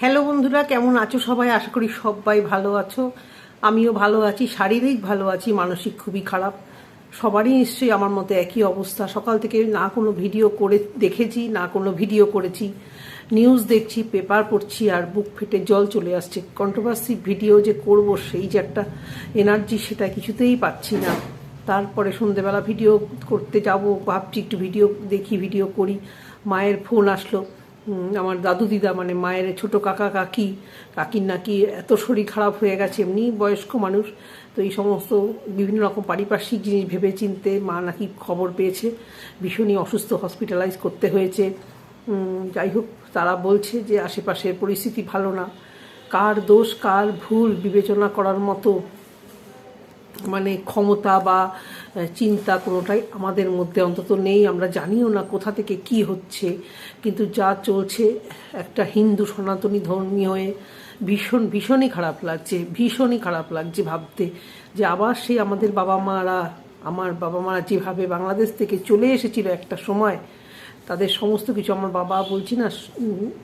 Hello বন্ধুরা, কেমন আছো সবাই? আশা করি সবাই ভালো আছো। আমিও ভালো আছি, শারীরিক ভালো আছি, মানসিক খুবই খারাপ। সবারই নিশ্চয়ই আমার মতো একই অবস্থা। সকাল থেকে না কোনো ভিডিও করে দেখেছি, না কোনো ভিডিও করেছি। নিউজ দেখছি, পেপার পড়ছি, আর বুক ফেটে জল চলে আসছে। কন্ট্রোভার্সি ভিডিও যে করব, সেই যে একটা এনার্জি সেটা কিছুতেই পাচ্ছি না। তারপরে সন্ধেবেলা ভিডিও করতে যাব, ভাবছি একটু ভিডিও দেখি ভিডিও করি। মায়ের ফোন আসলো। আমার দাদু দিদা মানে মায়ের ছোট কাকা কাকি, কাকির নাকি এত শরীর খারাপ হয়ে গেছে, এমনি বয়স্ক মানুষ। তো এই সমস্ত বিভিন্ন রকম পারিপার্শ্বিক জিনিস ভেবে চিনতে মা নাকি খবর পেয়েছে। ভীষণই অসুস্থ হসপিটালাইজ করতে হয়েছে। যাই হোক, তারা বলছে যে আশেপাশের পরিস্থিতি ভালো না। কার দোষ, কার ভুল বিবেচনা করার মতো মানে ক্ষমতা বা চিন্তা কোনোটাই আমাদের মধ্যে অন্তত নেই। আমরা জানিও না কোথা থেকে কি হচ্ছে। কিন্তু যা চলছে, একটা হিন্দু সনাতনী ধর্মী হয়ে ভীষণ, ভীষণই খারাপ লাগছে, ভীষণই খারাপ লাগছে ভাবতে যে আবার সেই আমাদের বাবা মারা আমার বাবা মারা যেভাবে বাংলাদেশ থেকে চলে এসেছিল একটা সময়, তাদের সমস্ত কিছু আমার বাবা বলছি না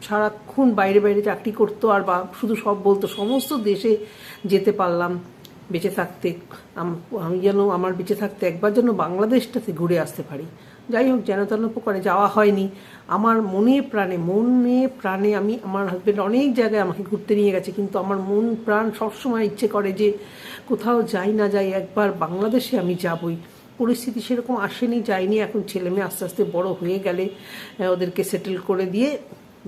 সারাক্ষণ বাইরে বাইরে চাকরি করতো আর বা শুধু সব বলতো, সমস্ত দেশে যেতে পারলাম। বেঁচে থাকতে, আমি যেন আমার বেঁচে থাকতে একবার যেন বাংলাদেশটাতে ঘুরে আসতে পারি। যাই হোক, যেন তেন প্রকারে যাওয়া হয়নি। আমার মনে প্রাণে মনে প্রাণে আমি, আমার হাজব্যান্ড অনেক জায়গায় আমাকে ঘুরতে নিয়ে গেছে, কিন্তু আমার মন প্রাণ সবসময় ইচ্ছে করে যে কোথাও যাই না যাই, একবার বাংলাদেশে আমি যাবই। পরিস্থিতি সেরকম আসেনি যায়নি এখন ছেলে মেয়ে আস্তে আস্তে বড় হয়ে গেলে ওদেরকে সেটেল করে দিয়ে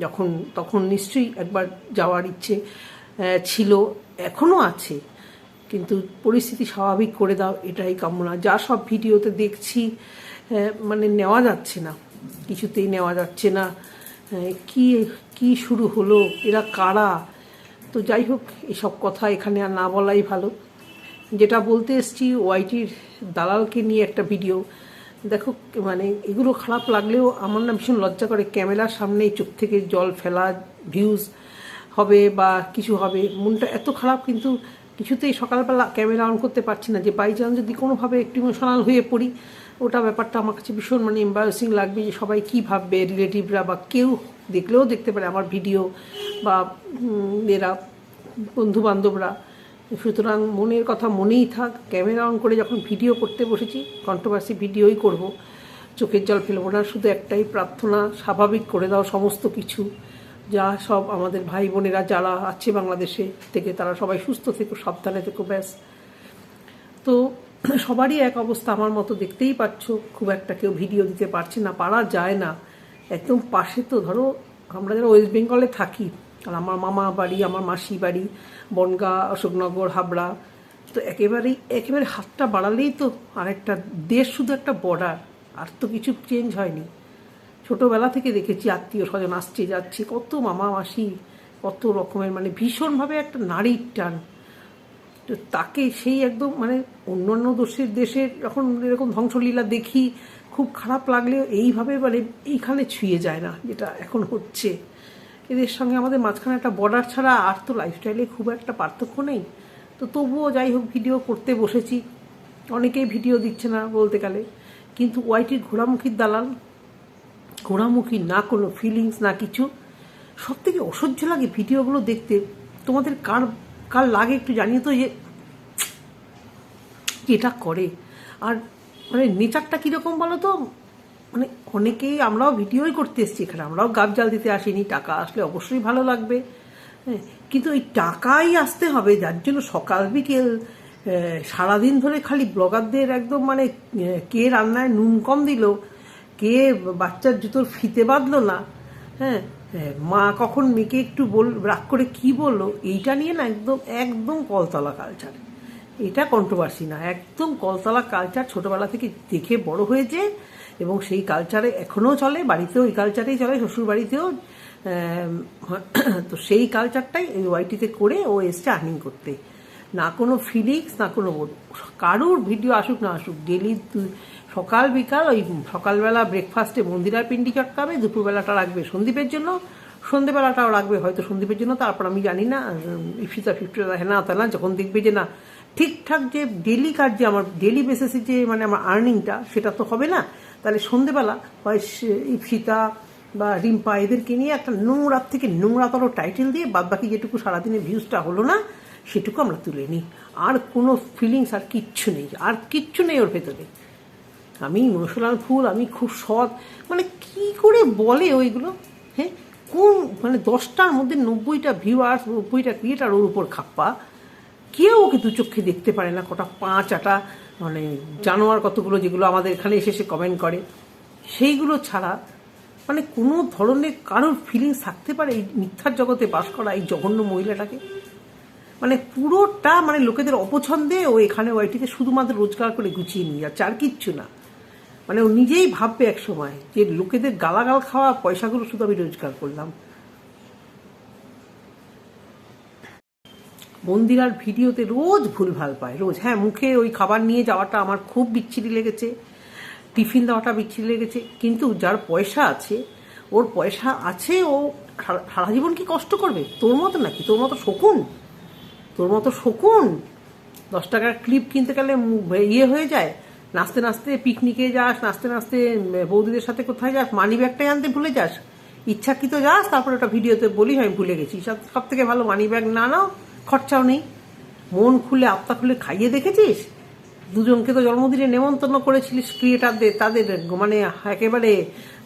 যখন, তখন নিশ্চয়ই একবার যাওয়ার ইচ্ছে ছিল এখনও আছে। কিন্তু পরিস্থিতি স্বাভাবিক করে দাও, এটাই কামনা। যা সব ভিডিওতে দেখছি মানে নেওয়া যাচ্ছে না, কিছুতেই নেওয়া যাচ্ছে না। কি কি শুরু হলো, এরা কারা? তো যাই হোক, এসব কথা এখানে আর না বলাই ভালো। যেটা বলতে এসছি, ওয়াইটির দালালকে নিয়ে একটা ভিডিও। দেখো মানে এগুলো খারাপ লাগলেও আমার না ভীষণ লজ্জা করে। ক্যামেরার সামনে চোখ থেকে জল ফেলা ভিউজ হবে বা কিছু হবে। মনটা এত খারাপ, কিন্তু কিছুতেই সকালবেলা ক্যামেরা অন করতে পারছি না যে বাই চান্স যদি কোনোভাবে একটু ইমোশনাল হয়ে পড়ি, ওটা ব্যাপারটা আমার কাছে ভীষণ মানে এম্বারেসিং লাগবে যে সবাই কী ভাববে রিলেটিভরা বা কেউ দেখলেও দেখতে পারে আমার ভিডিও বা এরা বন্ধু বান্ধবরা সুতরাং মনের কথা মনেই থাক, ক্যামেরা অন করে যখন ভিডিও করতে বসেছি কন্ট্রোভার্সি ভিডিওই করব। চোখের জল ফেলব না, শুধু একটাই প্রার্থনা, স্বাভাবিক করে দাও সমস্ত কিছু। যা সব আমাদের ভাই বোনেরা যারা আছে বাংলাদেশে থেকে, তারা সবাই সুস্থ থেকো, সাবধানে থেকো, ব্যাস। তো সবারই এক অবস্থা আমার মতো দেখতেই পাচ্ছ। খুব একটা কেউ ভিডিও দিতে পারছে না, পারা যায় না। একদম পাশে তো ধরো, আমরা যারা ওয়েস্ট বেঙ্গলে থাকি, আর আমার মামা বাড়ি, আমার মাসি বাড়ি, বনগা, অশোকনগর, হাবড়া, তো একেবারেই, একেবারে হাতটা বাড়ালেই তো আরেকটা দেশ শুধু একটা বর্ডার আর তো কিছু চেঞ্জ হয়নি। ছোটবেলা থেকে দেখেছি, আত্মীয় স্বজন আসছে, যাচ্ছে, কত মামা মাসি, কত রকমের মানে ভীষণভাবে একটা নারীর টান। তো তাকে সেই একদম মানে অন্যান্য দেশের দেশের যখন এরকম ধ্বংসলীলা দেখি, খুব খারাপ লাগলেও এইভাবে মানে এইখানে ছুঁয়ে যায় না, যেটা এখন হচ্ছে। এদের সঙ্গে আমাদের মাঝখানে একটা বর্ডার ছাড়া আর তো লাইফস্টাইলে খুব একটা পার্থক্য নেই। তো তবুও যাই হোক ভিডিও করতে বসেছি। অনেকেই ভিডিও দিচ্ছে না বলতে গেলে। কিন্তু ওয়াইটির ঘোড়ামুখীর দালাল ঘোড়ামুখী না কোনো ফিলিংস না কিছু। সব থেকে অসহ্য লাগে ভিডিওগুলো দেখতে। তোমাদের কার কার লাগে একটু জানিয়ে তো যে এটা করে। আর মানে নেচারটা কীরকম বলো তো? মানে অনেকেই আমরাও ভিডিওই করতে এসেছি এখানে। আমরাও গাব জাল দিতে আসিনি, টাকা আসলে অবশ্যই ভালো লাগবে। হ্যাঁ কিন্তু ওই টাকাই আসতে হবে, যার জন্য সকাল বিকেল সারাদিন ধরে খালি ব্লগারদের একদম মানে কে রান্নায় নুন কম দিল কে বাচ্চার জুতোর ফিতে বাঁধলো না? হ্যাঁ হ্যাঁ, মা কখন মেয়েকে একটু বল রাগ করে কি বলল? এইটা নিয়ে না একদম একদম কলতলা কালচার এটা কন্ট্রোভার্সি না একদম কলতলা কালচার ছোটবেলা থেকে দেখে বড় হয়েছে এবং সেই কালচারে এখনও চলে বাড়িতেও এই কালচারেই চলে শ্বশুর বাড়িতেও তো সেই কালচারটাই এই ওয়াইটিতে করে ও এসছে আর্নিং করতে। না কোনো ফিলিংস না কোনো কারুর ভিডিও আসুক না আসুক ডেলি সকাল বিকাল, ওই সকালবেলা ব্রেকফাস্টে মন্দিরার পিন্ডি চটকাবে, দুপুরবেলাটা রাখবে সন্দীপের জন্য, সন্ধেবেলাটাও রাখবে হয়তো সন্দীপের জন্য, তারপর আমি জানি না ইফিতা ফিফটিটা হ্যাঁ না, তা যখন দেখবে যে না, ঠিকঠাক যে ডেলি কাজ যে আমার ডেলি বেসিসে যে মানে আমার আর্নিংটা সেটা তো হবে না। তাহলে সন্ধেবেলা হয় ইফিতা বা রিম্পা, এদেরকে নিয়ে একটা নোংরার থেকে নোংরাতর টাইটেল দিয়ে বাদ বাকি যেটুকু সারাদিনে ভিউজটা হলো না, সেটুকু আমরা তুলে নিই। আর কোনো ফিলিংস আর কিচ্ছু নেই, আর কিচ্ছু নেই ওর ভেতরে। আমি মনসুলাল ফুল আমি খুব সৎ। মানে কি করে বলে ওইগুলো? হ্যাঁ? কোন মানে দশটার মধ্যে নব্বইটা ভিউয়ার্স নব্বইটা ক্রিয়েটার ওর উপর খাপ্পা। কেউ ওকে দু চোখে দেখতে পারে না, কটা পাঁচ, আটা মানে জানোয়ার কতগুলো যেগুলো আমাদের এখানে এসে এসে কমেন্ট করে। সেইগুলো ছাড়া মানে কোনো ধরনের কারোর ফিলিংস থাকতে পারে এই মিথ্যার জগতে বাস করা এই জঘন্য মহিলাটাকে? মানে পুরোটা মানে লোকেদের অপছন্দে ও এখানে ওয়াইটিতে শুধুমাত্র রোজগার করে গুছিয়ে নিয়ে যাচ্ছে, আর কিচ্ছু না। মানে ও নিজেই ভাববে এক সময় যে লোকেদের গালাগাল খাওয়া পয়সাগুলো শুধু আমি রোজগার করলাম। মন্দিরার ভিডিওতে রোজ ভুলভাল পায়, রোজ। হ্যাঁ মুখে ওই খাবার নিয়ে যাওয়াটা আমার খুব বিচ্ছিরি লেগেছে, টিফিন দেওয়াটা বিচ্ছিরি লেগেছে, কিন্তু যার পয়সা আছে, ওর পয়সা আছে, ও সারা- জীবন কি কষ্ট করবে? তোর মতো নাকি? তোর মতো শকুন? তোর মতো শকুন? দশ টাকার ক্লিপ কিনতে গেলে ইয়ে হয়ে যায় নাচতে নাচতে পিকনিকে যাস, নাচতে নাচতে বৌদিদের সাথে কোথায় যাস মানি ব্যাগটাই আনতে ভুলে যাস। ইচ্ছাকৃত যাস, তারপরে ওটা ভিডিওতে বলি, আমি ভুলে গেছি। সব সব থেকে ভালো মানি ব্যাগ না নাও, খরচাও নেই। মন খুলে, আত্মা খুলে খাইয়ে দেখেছিস? দুজনকে তো জন্মদিনে নেমন্তন্ন করেছিলিস ক্রিয়েটারদের তাদের মানে একেবারে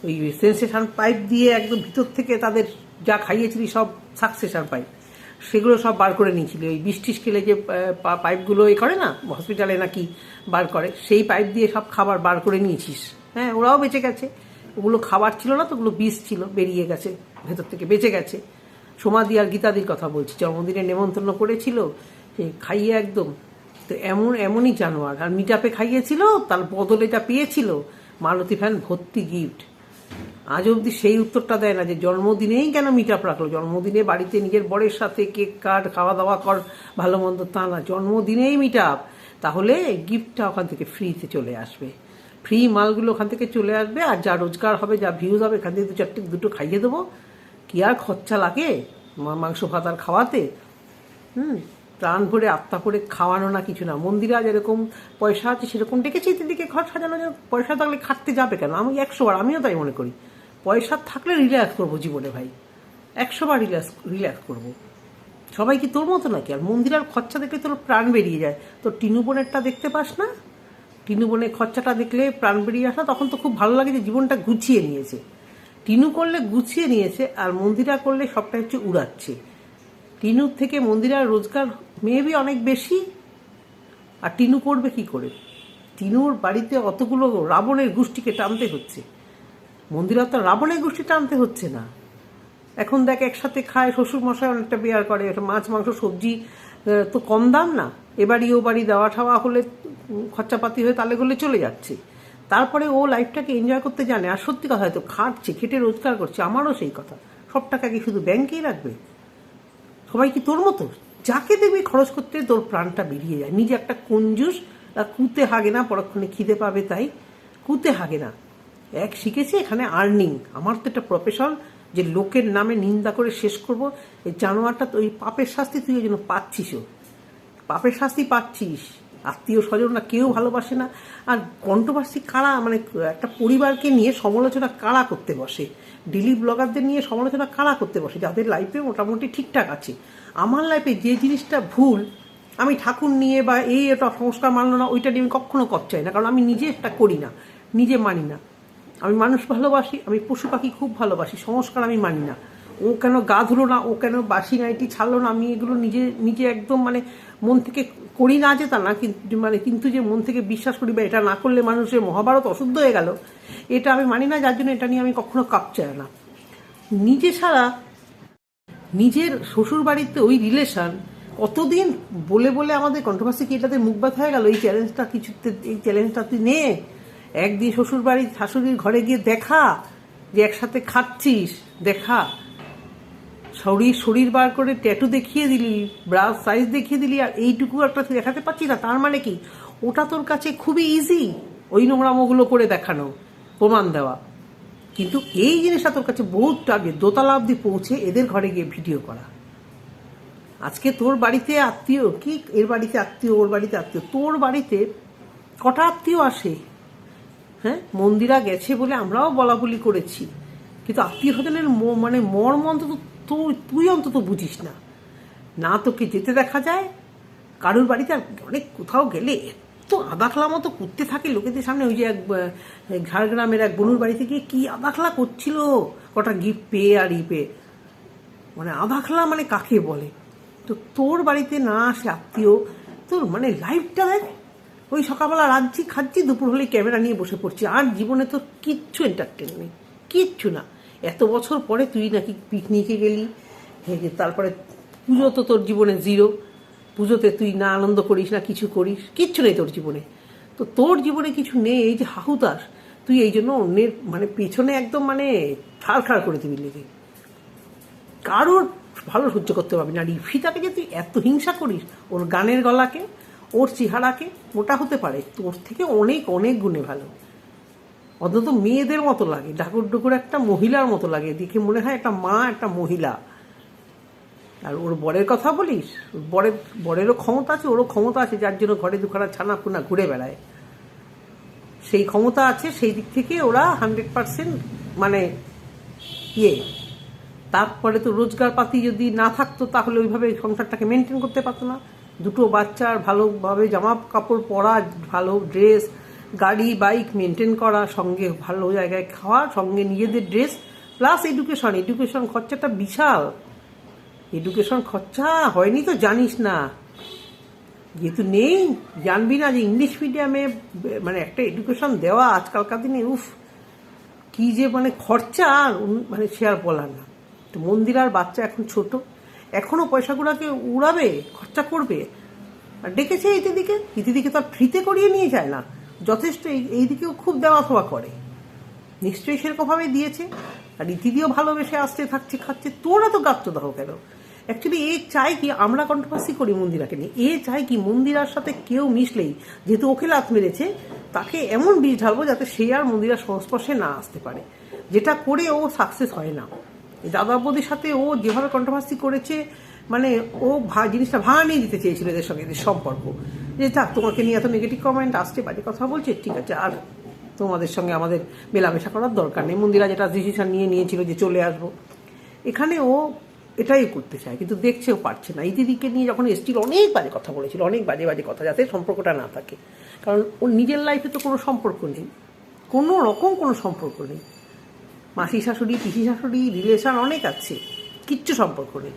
ওই সেন্সেশন পাইপ দিয়ে একদম ভিতর থেকে তাদের যা খাইয়েছিলি সব সাকসেশন পাইপ সেগুলো সব বার করে নিয়েছিলি। ওই বৃষ্টি স্কেলে যে পাইপগুলো এ করে না হসপিটালে নাকি বার করে, সেই পাইপ দিয়ে সব খাবার বার করে নিয়েছিস। হ্যাঁ ওরাও বেঁচে গেছে। ওগুলো খাবার ছিল না তো, ওগুলো বিষ ছিল, বেরিয়ে গেছে, ভেতর থেকে বেঁচে গেছে। সমাধি আর গীতাদির কথা বলছি জন্মদিনে নেমন্তন্ন করেছিল, সে খাইয়ে একদম। তো এমন, এমনই জানোয়ার, আর মিটাপে খাইয়েছিল, তার বদলে যা পেয়েছিল, মালতী ফ্যান ভর্তি গিফট আজ অবধি সেই উত্তরটা দেয় না যে জন্মদিনেই কেন মিট আপ রাখল? জন্মদিনে বাড়িতে নিজের বরের সাথে কেক কাট খাওয়া দাওয়া কর ভালো মন্দ তা না। জন্মদিনেই মিট আপ তাহলে গিফটটা ওখান থেকে ফ্রিতে চলে আসবে। ফ্রি মালগুলো ওখান থেকে চলে আসবে আর যা রোজগার হবে, যা ভিউজ হবে, এখান থেকে দু চারটে, দুটো খাইয়ে দেবো। কি আর খরচা লাগে মাংস ভাত আর খাওয়াতে? হুম, প্রাণ ভরে আত্মা করে খাওয়ানো না কিছু না। মন্দিরে আজ এরকম পয়সা আছে, সেরকম ডেকেছি দিকে ঘর সাজানো পয়সা থাকলে খাটতে যাবে কেন? আমি একশো বার, আমিও তাই মনে করি। পয়সা থাকলে রিল্যাক্স করব জীবনে ভাই। একশো বার রিল্যাক্স রিল্যাক্স করব। সবাই কি তোর মতো নাকি? আর মন্দিরের খরচা দেখলে তোর প্রাণ বেরিয়ে যায়। তোর টিনু বোনেরটা দেখতে পাস না? টিনু বোনের খরচাটা দেখলে প্রাণ বেরিয়ে আসা তখন তো খুব ভালো লাগে যে জীবনটা গুছিয়ে নিয়েছে। টিনু করলে গুছিয়ে নিয়েছে, আর মন্দিরা করলে সবটা হচ্ছে উড়াচ্ছে। টিনুর থেকে মন্দিরার রোজগার মেবি অনেক বেশি। আর টিনু করবে কি করে? টিনুর বাড়িতে অতগুলো রাবণের গোষ্ঠীকে টানতে হচ্ছে। মন্দিরা তো রাবণের গোষ্ঠী টানতে হচ্ছে না। এখন দেখ একসাথে খায় শ্বশুর মশাই অনেকটা বেয়ার করে মাছ, মাংস, সবজি তো কম দাম না। এবাড়ি ও বাড়ি দেওয়া ঠাওয়া হলে খরচাপাতি হয়ে তালে গলে চলে যাচ্ছে। তারপরে ও লাইফটাকে এনজয় করতে জানে, আর সত্যি কথা হয়তো খাটছে, খেটে রোজগার করছে, আমারও সেই কথা। সব টাকা কি শুধু ব্যাংকেই রাখবে। সবাই কি তোর মতো? যাকে দেখবি খরচ করতে তোর প্রাণটা বেরিয়ে যায়। নিজে একটা কঞ্জুস কুতে হাগে না, পরক্ষণে খিদে পাবে তাই কুতে হাগে না। এক শিখেছি এখানে আর্নিং আমার তো একটা প্রফেশন যে লোকের নামে নিন্দা করে শেষ করব। এই জানোয়ারটা তো ওই পাপের শাস্তি তুই ওই জন্য পাচ্ছিসও। পাপের শাস্তি পাচ্ছিস। আত্মীয় স্বজনরা কেউ ভালোবাসে না। আর কন্ট্রোভার্সি কারা? মানে একটা পরিবারকে নিয়ে সমালোচনা কারা করতে বসে? ডেলি ব্লগারদের নিয়ে সমালোচনা কারা করতে বসে? যাদের লাইফে মোটামুটি ঠিকঠাক আছে। আমার লাইফে যে জিনিসটা ভুল, আমি ঠাকুর নিয়ে বা এই এটা সংস্কার মানলো না, ওইটা নিয়ে আমি কখনো কপ চাই না। কারণ আমি নিজে এটা করি না। নিজে মানি না। আমি মানুষ ভালোবাসি, আমি পশু পাখি খুব ভালোবাসি, সংস্কার আমি মানি না। ও কেন গা ধুলো না, ও কেন বাসি নাইটি ছাড়লো না, আমি এগুলো নিজে নিজে একদম মানে মন থেকে করি না যে তা না, কিন্তু মানে কিন্তু যে মন থেকে বিশ্বাস করি বা এটা না করলে মানুষের মহাভারত অশুদ্ধ হয়ে গেল, এটা আমি মানি না, যার জন্য এটা নিয়ে আমি কখনো কাপ চাই না। নিজে ছাড়া নিজের শ্বশুর বাড়িতে ওই রিলেশন, কতদিন বলে বলে আমাদের কন্ট্রোভার্সি কি এটাতে মুখ ব্যথা হয়ে গেল? এই চ্যালেঞ্জটা কিছুতে, এই চ্যালেঞ্জটা তুই নে। একদিন শ্বশুর বাড়ি শাশুড়ির ঘরে গিয়ে দেখা যে একসাথে খাচ্ছিস, দেখা। শরীর শরীর বার করে ট্যাটু দেখিয়ে দিলি ব্রাউজ সাইজ দেখিয়ে দিলি, আর এইটুকু একটা দেখাতে পারছি না, তার মানে কি? ওটা তোর কাছে খুবই ইজি ওই নোংরামোগুলো করে দেখানো, প্রমাণ দেওয়া। কিন্তু এই জিনিসটা তোর কাছে বহুত আগে, দোতলা অব্দি পৌঁছে এদের ঘরে গিয়ে ভিডিও করা। আজকে তোর বাড়িতে আত্মীয়, কি? এর বাড়িতে আত্মীয়, ওর বাড়িতে আত্মীয়, তোর বাড়িতে কটা আত্মীয় আসে? হ্যাঁ মন্দিরা গেছে বলে আমরাও বলা বলি করেছি। কিন্তু আত্মীয় স্বজনের মানে মর্ম অন্তত তুই তুই অন্তত বুঝিস না। না তোকে যেতে দেখা যায়, কারুর বাড়িতে আর অনেক কোথাও গেলে এত আদাখলা মতো করতে থাকে লোকেদের সামনে। ওই যে এক ঝাড়গ্রামের এক বনুর বাড়িতে গিয়ে কি আদাখলা করছিল? কটা গিফট পেয়ে আর ই পেয়ে। মানে আদাখলা মানে কাকে বলে? তো তোর বাড়িতে না আসে আত্মীয়, তোর মানে লাইফটা দেখ ওই সকালবেলা রাজ্যি খাচ্ছি, দুপুর হলে ক্যামেরা নিয়ে বসে পড়ছি। আর জীবনে তোর কিচ্ছু এন্টারটেন নেই, কিচ্ছু না। এত বছর পরে তুই নাকি পিকনিকে গেলি তারপরে পুজো তো তোর জীবনে জিরো পুজোতে তুই না আনন্দ করিস, না কিছু করিস, কিচ্ছু নেই তোর জীবনে। তো তোর জীবনে কিছু নেই, এই যে হাহুতাস তুই এই জন্য অন্যের মানে পেছনে একদম মানে ছাড় খাড় করে দিবি লেগে কারোর ভালো সহ্য করতে পারবি না। রিফিতাকে যে তুই এত হিংসা করিস, ওর গানের গলাকে ওর চেহারাকে ওটা হতে পারে তোর থেকে অনেক অনেক গুণে ভালো। অন্তত মেয়েদের মতো লাগে ডাকুর ডুকুর একটা মহিলার মতো লাগে, দেখে মনে হয় একটা মা, একটা মহিলা। আর ওর বরের কথা বলিস? বরের, বরেরও ক্ষমতা আছে, ওরও ক্ষমতা আছে, যার জন্য ঘরে দুখানা ছানা পুনা ঘুরে বেড়ায়। সেই ক্ষমতা আছে, সেই দিক থেকে ওরা হান্ড্রেড পার্সেন্ট মানে ইয়ে। তারপরে তো রোজগার পাতি যদি না থাকতো, তাহলে ওইভাবে সংসারটাকে মেনটেন করতে পারতো না। দুটো বাচ্চার ভালোভাবে জামা কাপড় পরা, ভালো ড্রেস গাড়ি বাইক মেনটেন করা, সঙ্গে ভালো জায়গায় খাওয়া, সঙ্গে নিজেদের ড্রেস প্লাস এডুকেশন এডুকেশন খরচাটা বিশাল। এডুকেশন খরচা হয়নি তো, জানিস না। যেহেতু নেই, জানবি না যে ইংলিশ মিডিয়ামে মানে একটা এডুকেশন দেওয়া আজকালকার দিনে, উফ, কি যে মানে খরচা মানে আর বলার না। তো মন্দিরার বাচ্চা এখন ছোট। এখনও পয়সাগুলোকে উড়াবে, খরচা করবে। আর ডেকেছে ইতিদিকে ইতিদিকে তো আর ফ্রিতে করিয়ে নিয়ে যায় না। যথেষ্ট এই- দিকেও খুব দেওয়া থোয়া করে। নিশ্চয়ই সেরকমভাবে দিয়েছে। আর ইতিদিও ভালোবেসে আসতে থাকছে, খাচ্ছে, তোরা তো গাত্র দাও কেন? অ্যাকচুয়ালি এ চাই কি আমরা কন্ট্রোভার্সি করি মন্দিরাকে নিয়ে? এ চাই কি মন্দিরার সাথে কেউ মিশলেই? যেহেতু ওকে লাত মেরেছে, তাকে এমন বীজ ঢালবো যাতে সে আর মন্দিরার সংস্পর্শে না আসতে পারে। যেটা করে ও সাকসেস হয় না। দাদা বৌদির সাথে ও যেভাবে কন্ট্রোভার্সি করেছে মানে ও জিনিসটা ভাঙা নিয়ে দিতে চেয়েছিল এদের সঙ্গে এদের সম্পর্ক। যে থাক তোমাকে নিয়ে এত নেগেটিভ কমেন্ট আসছে, বাজে কথা বলছে, ঠিক আছে, আর তোমাদের সঙ্গে আমাদের মেলামেশা করার দরকার নেই। মন্দিরা যেটা ডিসিশন নিয়ে নিয়েছিল যে চলে আসব। এখানে ও এটাই করতে চায়, কিন্তু দেখছেও পারছে না। এই দিদিকে নিয়ে যখন এসছিল, অনেক বাজে কথা বলেছিল, অনেক বাজে বাজে কথা যাতে সম্পর্কটা না থাকে। কারণ ওর নিজের লাইফে তো কোনো সম্পর্ক নেই। কোনো রকম কোনো সম্পর্ক নেই। মাসি শাশুড়ি পিসি শাশুড়ি রিলেশন অনেক আছে। কিচ্ছু সম্পর্ক নেই।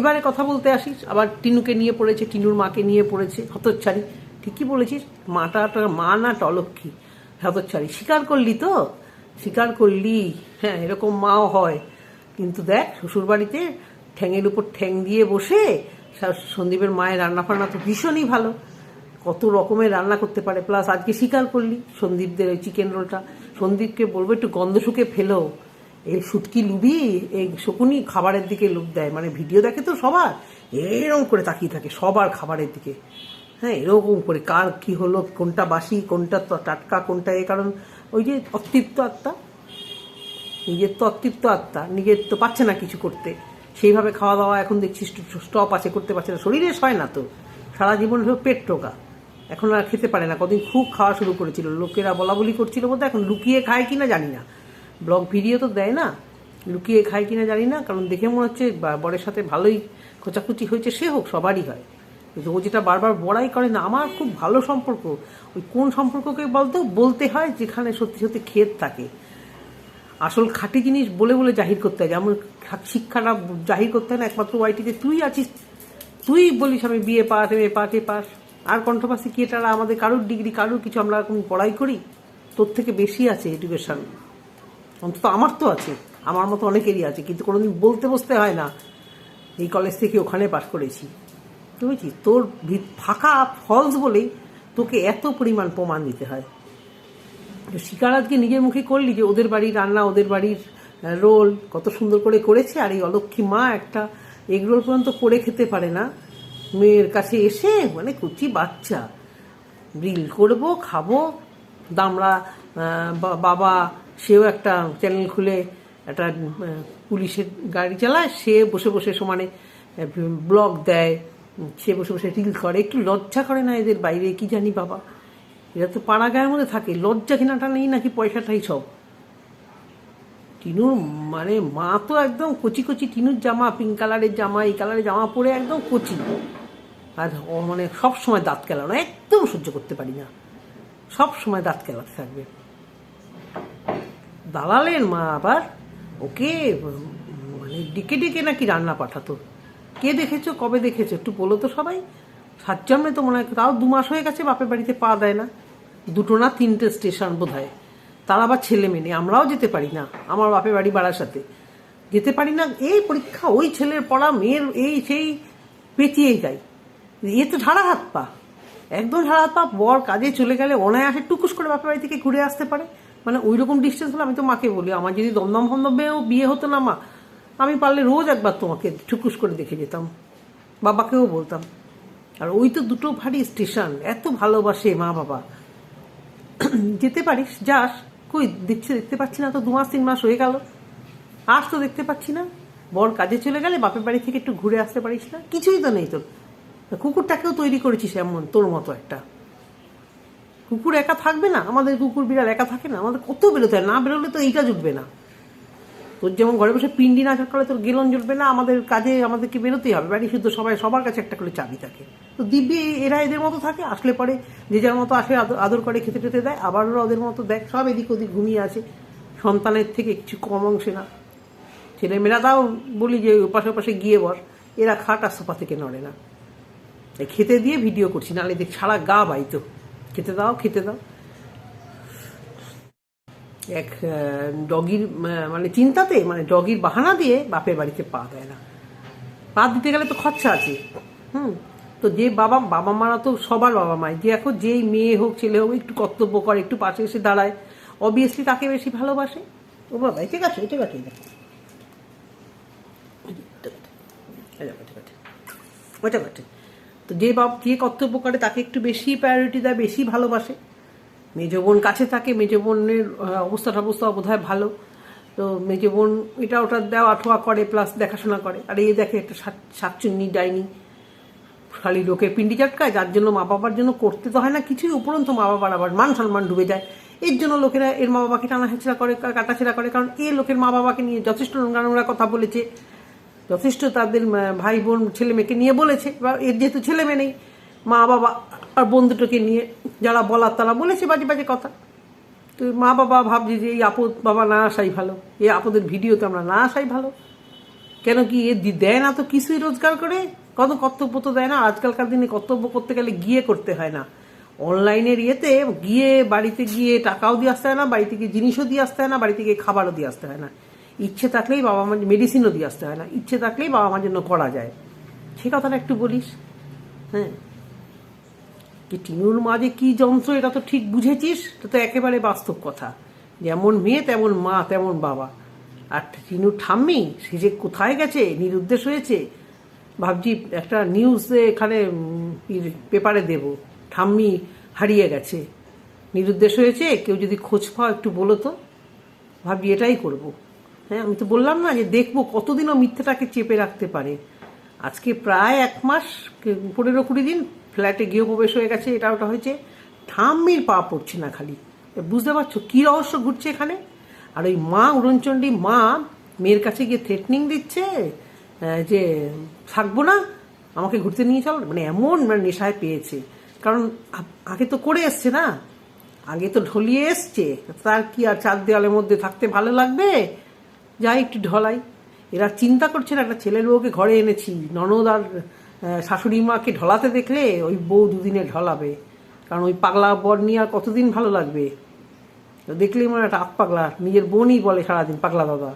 এবারে কথা বলতে আসিস। আবার টিনুকে নিয়ে পড়েছে, টিনুর মাকে নিয়ে পড়েছে, হতচ্ছাড়ি। ঠিকই বলেছিস মাটা মা না টলক্ষী হতচ্ছাড়ি। স্বীকার করলি তো? স্বীকার করলি। হ্যাঁ এরকম মাও হয়। কিন্তু দেখ, শ্বশুরবাড়িতে ঠ্যাঙের উপর ঠ্যাং দিয়ে বসে সন্দীপের মায়ের রান্না ফান্না তো ভীষণই ভালো। কত রকমের রান্না করতে পারে। প্লাস আজকে স্বীকার করলি, সন্দীপদের ওই চিকেন রোলটা সন্দীপকে বলব, একটু গন্ধ শুকে ফেলো। এই শুটকি লুবি এই শকুনি খাবারের দিকে লোভ দেয়। মানে ভিডিও দেখে তো সবার। এরকম করে তাকিয়ে থাকে সবার খাবারের দিকে। হ্যাঁ এরকম করে কার কি হলো, কোনটা বাসি, কোনটা টাটকা, কোনটা এ, কারণ ওই যে অতৃপ্ত আত্মা। নিজের তো অতৃপ্ত আত্মা, নিজের তো পাচ্ছে না কিছু করতে। সেইভাবে খাওয়া দাওয়া এখন দেখছিস, স্টপ আছে, করতে পারছে না। শরীরে হয় না তো। সারা জীবন পেট টোকা। এখন আর খেতে পারে না। কদিন খুব খাওয়া শুরু করেছিল। লোকেরা বলা বলি করছিল বলতে এখন লুকিয়ে খায় কিনা জানি না। ব্লগ ভিডিও তো দেয় না। লুকিয়ে খায় কিনা জানি না। কারণ দেখে মনে হচ্ছে বরের সাথে ভালোই খোঁচাখুচি হয়েছে, সে হোক, সবারই হয়। কিন্তু ও যেটা বারবার বড়াই করে না, আমার খুব ভালো সম্পর্ক। ওই কোন সম্পর্ককে বলতো? বলতে হয় যেখানে সত্যি সত্যি ক্ষেত থাকে। আসল খাঁটি জিনিস বলে বলে জাহির করতে হয়। যেমন শিক্ষাটা জাহির করতে হয় না। একমাত্র ওয়াইটিতে, তুই আছিস, তুই বলিস আমি B A pass, M A pass A pass. আর কণ্ঠবাসী কি এটা আমাদের কারুর ডিগ্রি কারুর কিছু আমরা এখন পড়াই করি? তোর থেকে বেশি আছে এডুকেশন অন্তত আমার তো আছে। আমার মতো অনেকেরই আছে, কিন্তু কোনোদিন বলতে বসতে হয় না, এই কলেজ থেকে ওখানে পাশ করেছি। বুঝেছিস তোর ফাঁকা ফলস বলেই তোকে এত পরিমাণ প্রমাণ দিতে হয়। শিকার আজকে নিজের মুখে করলি যে ওদের বাড়ির রান্না, ওদের বাড়ির রোল কত সুন্দর করে করেছে, আর এই অলক্ষী মা একটা এগরোল পর্যন্ত করে খেতে পারে না। মেয়ের কাছে এসে মানে কুচি বাচ্চা। গ্রিল করব, খাব। দামড়া বাবা সেও একটা চ্যানেল খুলে একটা পুলিশের গাড়ি চালায়। সে বসে বসে সমানে ব্লগ দেয়। সে বসে বসে রিল করে। একটু লজ্জা করে না এদের বাইরে, কি জানি বাবা। এরা তো পাড়া গায়ের মধ্যে থাকে। লজ্জা কেনাটা নেই নাকি পয়সাটাই সব। টিনুর মানে মা তো একদম কচি কচি টিনুর জামা পিঙ্ক কালারের জামা, এই কালারের জামা পরে একদম কচি। আর ও মানে সব সময় দাঁত কেলানো, একদম সহ্য করতে পারি না। সব সময় দাঁত কেলাতে থাকবে। দালালের মা আবার ওকে মানে ডেকে ডেকে নাকি রান্না পাঠাতো। কে দেখেছ? কবে দেখেছ? একটু বলো তো সবাই। সাত জন্মে তো মনে হয় তাও দু মাস হয়ে গেছে বাপের বাড়িতে পা দেয় না। দুটো না তিনটে স্টেশন বোধ হয় তারা আবার ছেলে মেয়ে নেই। আমরাও যেতে পারি না আমার বাপের বাড়ি বাড়ার সাথে। যেতে পারি না, এই পরীক্ষা ওই ছেলের পড়া, মেয়ের এই সেই পেঁচিয়েই যায়। এ তো ঝাড়া হাত পা। একদম ঝাড়া হাত পা, বর কাজে চলে গেলে অনায়াসে টুকুস করে বাপের বাড়ি থেকে ঘুরে আসতে পারে। মানে ওই রকম ডিস্টেন্স হলে আমি তো মাকে বলি, আমার যদি দমদম ফন্দমেও বিয়ে হতো না মা, আমি পারলে রোজ একবার তোমাকে টুকুস করে দেখে যেতাম, বাবাকেও বলতাম। আর ওই তো দুটো ভারী স্টেশন এত ভালোবাসে মা বাবা। যেতে পারিস, যাস। কই, দেখছে, দেখতে পাচ্ছি না তো, দু মাস, তিন মাস হয়ে গেল। আজ তো দেখতে পাচ্ছি না। বর কাজে চলে গেলে বাপের বাড়ি থেকে একটু ঘুরে আসতে পারিস না। কিছুই তো নেই তোর। কুকুরটাকেও তৈরি করেছিস এমন, তোর মতো একটা। কুকুর একা থাকবে না, আমাদের কুকুর বিড়াল একা থাকে না, আমাদের কত বেরোতে হয়, না বেরোলে তো এইটা জুটবে না। তোর যেমন ঘরে বসে পিন্ডি না করলে তোর গেলন জুটবে না, আমাদের কাজে আমাদেরকে বেরোতেই হবে, বাড়ি শুদ্ধ সবাই, সবার কাছে একটা করে চাবি থাকে। তো দিব্যি, এরা এদের মতো থাকে, আসলে পরে যে যার মতো আসে, আদর- করে, খেতে টেতে দেয় আবার ওদের মতো দেখ, সব এদিক ওদিক ঘুমিয়ে আছে। সন্তানের থেকে কিছু কম অংশে না। ছেলেমেয়েরা তাও বলি যে পাশে পাশে গিয়ে বস, এরা খাট আর সোফা থেকে নড়ে না। তাই খেতে দিয়ে ভিডিও করছি, নাহলে দেখ সারা গা বাইতো। খেতে দাও খেতে দাও। এক ডগির মানে চিন্তাতে মানে ডগির বাহানা দিয়ে বাপের বাড়িতে পা দেয় না। পা দিতে গেলে তো খরচা আছে। হুম, তো যে বাবা বাবা মারা তো সবার বাবা মাই। যে এখন যেই মেয়ে হোক, ছেলে হোক, একটু কর্তব্য করে, একটু পাশে এসে দাঁড়ায়। অবভিয়াসলি তাকে বেশি ভালোবাসে। ও বাবা ঠিক আছে ঠিক আছে ঠিক আছে ওটা তো যে বাপ, যে কর্তব্য করে তাকে একটু বেশি প্রায়োরিটি দেয়, বেশি ভালোবাসে। মেজ বোন কাছে থাকে, মেজ বোনের অবস্থা টবস্থা বোধ ভালো। তো মেজ বোন এটা ওটা দেওয়া ঠোয়া করে প্লাস দেখাশোনা করে। আর এই দেখে একটা সাত- সাতচুন্নি ডাইনি। খালি লোকের পিন্ডি চাটকায়, যার জন্য মা বাবার জন্য করতে তো হয় না কিছুই, উপরন্ত মা বাবার আবার মান সম্মান ডুবে যায়। এর জন্য লোকেরা এর মা বাবাকে টানা হেঁচড়া করে কাটাছেড়া করে, কারণ এ লোকের মা বাবাকে নিয়ে যথেষ্ট নোংরা নোংরা কথা বলেছে। যথেষ্ট তাদের ভাই বোন ছেলে মেয়েকে নিয়ে বলেছে। বা এর যেহেতু ছেলে মেয়ে নেই মা বাবা আর বন্ধুটাকে নিয়ে যারা বলার, তারা বলেছে বাজে বাজে কথা। তো মা বাবা ভাবছে যে এই আপদ, বাবা না আসাই ভালো। এই আপদের ভিডিওতে আমরা না আসাই ভালো। কেন কি এ দেয় না তো কিছুই রোজগার করে? কত কর্তব্য তো দেয় না। আজকালকার দিনে কর্তব্য করতে গেলে গিয়ে করতে হয় না। অনলাইনের ইয়েতে গিয়ে বাড়িতে গিয়ে টাকাও দিয়ে আসতে হয় না বাড়ি থেকে জিনিসও দিয়ে আসতে হয় না বাড়ি থেকে খাবারও দিয়ে আসতে হয় না। ইচ্ছে থাকলেই বাবা মা মেডিসিনও দিয়ে আসতে হয় না। ইচ্ছে থাকলেই বাবা মার জন্য করা যায়। সে কথাটা একটু বলিস। হ্যাঁ। যে টিনুর মা যে কি যন্ত্র, এটা তো ঠিক বুঝেছিস? এটা তো একেবারে বাস্তব কথা। যেমন মেয়ে, তেমন মা, তেমন বাবা। আর টিনুর ঠাম্মি, সে যে কোথায় গেছে, নিরুদ্দেশ হয়েছে, ভাবছি একটা নিউজ এখানে পেপারে দেব। ঠাম্মি হারিয়ে গেছে। নিরুদ্দেশ হয়েছে, কেউ যদি খোঁজ পাও একটু বলো তো। ভাবছি এটাই করব। হ্যাঁ আমি তো বললাম না যে দেখব কতদিনও মিথ্যাটাকে চেপে রাখতে পারে। আজকে প্রায় এক মাস, পনেরো কুড়ি দিন ফ্ল্যাটে গৃহপ্রবেশ হয়ে গেছে, এটা ওটা হয়েছে। ঠাম্মির পা পড়ছে না খালি। বুঝতে পারছ কি রহস্য ঘুরছে এখানে? আর ওই মা উড়নচণ্ডী, মা মেয়ের কাছে গিয়ে থ্রেটনিং দিচ্ছে যে থাকব না, আমাকে ঘুরতে নিয়ে চল মানে এমন মানে নেশায় পেয়েছে। কারণ আগে তো করে এসছে না। আগে তো ঢলিয়ে এসছে, তার কি আর চার দেওয়ালের মধ্যে থাকতে ভালো লাগবে? যাই একটু ঢলাই। এরা চিন্তা করছে না, একটা ছেলের বউকে ঘরে এনেছি। ননদ আর শাশুড়ি মাকে ঢলাতে দেখলে ওই বউ দুদিনে ঢলাবে। কারণ ওই পাগলা বর নিয়ে আর কতদিন ভালো লাগবে? তো দেখলেই মনে একটা আত পাগলা। নিজের বোনই বলে সারাদিন, পাগলা দাদা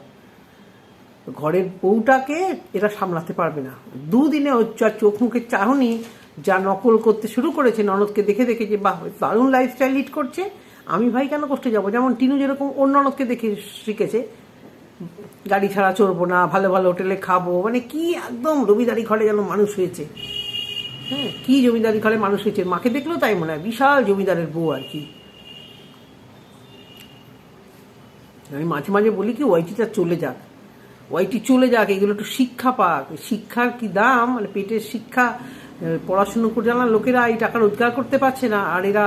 ঘরের বউটাকে এরা সামলাতে পারবে না। দুদিনে ওর যা চোখ মুখের চাহনি, যা নকল করতে শুরু করেছে, ননদকে দেখে দেখে যে, বাহ দারুণ লাইফস্টাইল লিড করছে। আমি ভাই কেন কষ্ট যাব? যেমন টিনু যেরকম অন্য ননদকে দেখে শিখেছে গাড়ি ছাড়া চড়বো না, ভালো ভালো হোটেলে খাব। মানে কি একদম রবিদারি ঘরে যেন মানুষ হয়েছে। হ্যাঁ কি জমিদারি ঘরে মানুষ হয়েছে? মাকে দেখলেও তাই মনে হয়, বিশাল জমিদারের বউ আর কি। আমি মাঝে মাঝে বলি কি ওয়াইটিটা চলে যাক। ওয়াইটি চলে যাক, এগুলো একটু শিক্ষা পাক। শিক্ষার কি দাম? মানে পেটের শিক্ষা পড়াশুনো করে জানা লোকেরা এই টাকা রোজগার করতে পারছে না। আর এরা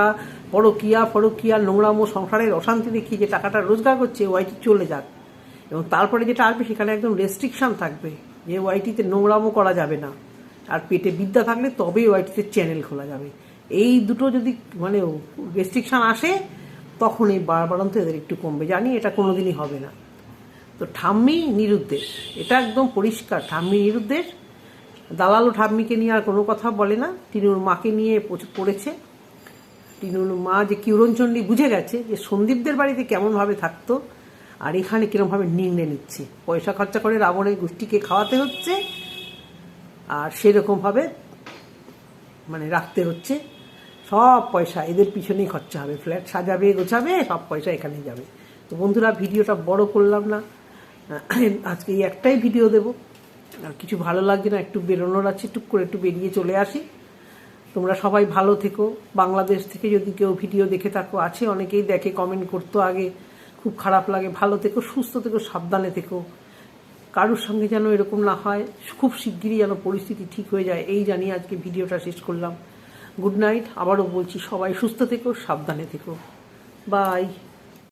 পরকিয়া, ফরকিয়া, নোংরামো, সংসারের অশান্তি দেখিয়ে যে টাকাটা রোজগার করছে, ওয়াইটি চলে যাক। এবং তারপরে যেটা আসবে, সেখানে একদম রেস্ট্রিকশন থাকবে যে ওয়াইটিতে নোংরামও করা যাবে না। আর পেটে বিদ্যা থাকলে তবেই ওয়াইটিতে চ্যানেল খোলা যাবে। এই দুটো যদি মানে রেস্ট্রিকশন আসে তখন এই বাড়বাড়ন্ত এদের একটু কমবে। জানি এটা কোনোদিনই হবে না। তো ঠাম্মি নিরুদ্দেশ। এটা একদম পরিষ্কার। ঠাম্মি নিরুদ্দেশ। দালালো ঠাম্মিকে নিয়ে আর কোনো কথা বলে না। টিনুর মাকে নিয়ে পড়েছে। টিনুর মা যে কিউরঞ্চন্ডী বুঝে গেছে যে সন্দীপদের বাড়িতে কেমনভাবে থাকতো। আর এখানে কিরমভাবে নিংড়ে নিচ্ছে? পয়সা খরচা করে রাবণের গোষ্ঠীকে খাওয়াতে হচ্ছে, আর সেরকমভাবে মানে রাখতে হচ্ছে। সব পয়সা এদের পিছনেই খরচা হবে। ফ্ল্যাট সাজাবে, গোছাবে, সব পয়সা এখানেই যাবে। তো বন্ধুরা, ভিডিওটা বড় করলাম না। আজকে এই একটাই ভিডিও দেব। আর কিছু ভালো লাগছে না, একটু বেরোনোর আছে, টুক করে একটু বেরিয়ে চলে আসি। তোমরা সবাই ভালো থেকো। বাংলাদেশ থেকে যদি কেউ ভিডিও দেখে থাকো, আছে অনেকেই দেখে কমেন্ট করতো আগে। খুব খারাপ লাগে। ভালো থেকো, সুস্থ থেকো, সাবধানে থেকো। কারোর সঙ্গে যেন এরকম না হয়, খুব শিগগিরই যেন পরিস্থিতি ঠিক হয়ে যায়, এই জানিয়ে আজকে ভিডিওটা শেষ করলাম। গুড নাইট, আবারও বলছি সবাই সুস্থ থেকো, সাবধানে থেকো। বাই।